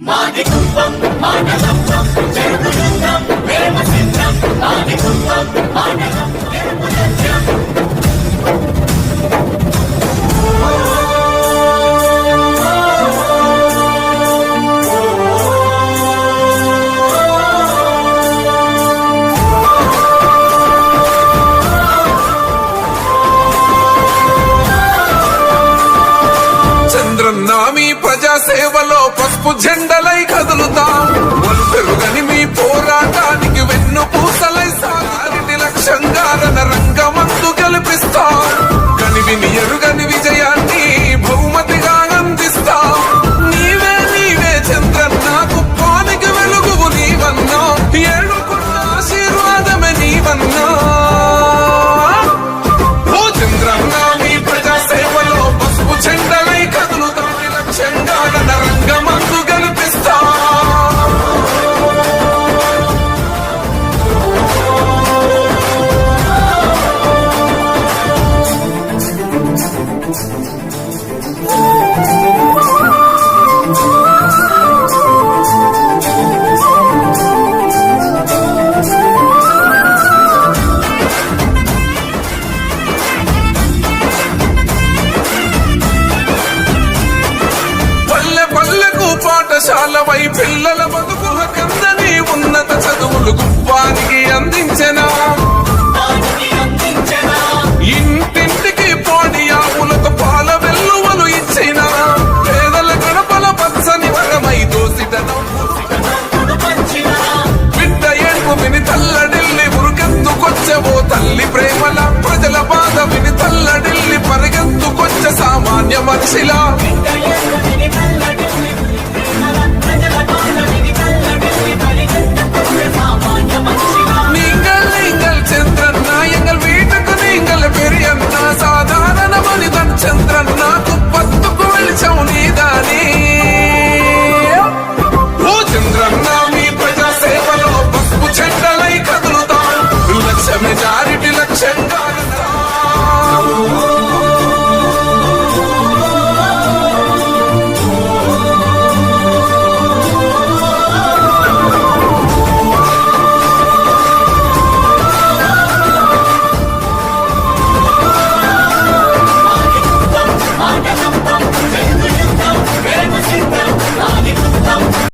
మాది కుంభం మానవం జరుగుతుందాం ప్రేమ సిద్ధం మాది కుంభం మానవం ప్రజా సేవలో పసుపు జెండలై కదులుతాం. ఒలు పెరుగని మీ పోరాటానికి వెన్ను పూసలై సాగారిటి లక్ష్యంగా రంగమందు కల్పిస్తాం కనివిని ఎరుగని విజయాన్ని బహుమతిగా అందిస్తాం. నీవే నీవే చంద్రన్న కుప్పానికి వెలుగు నీవన్నా. ఏడుకున్న ఆశీర్వాదమే నీవన్నా. చంద్రన్న మీ ప్రజా సేవలో పసుపు చెండలై కదులుతాం. లక్ష్యంగా రంగమ పాఠశాలపై పిల్లల బతుకుల కందని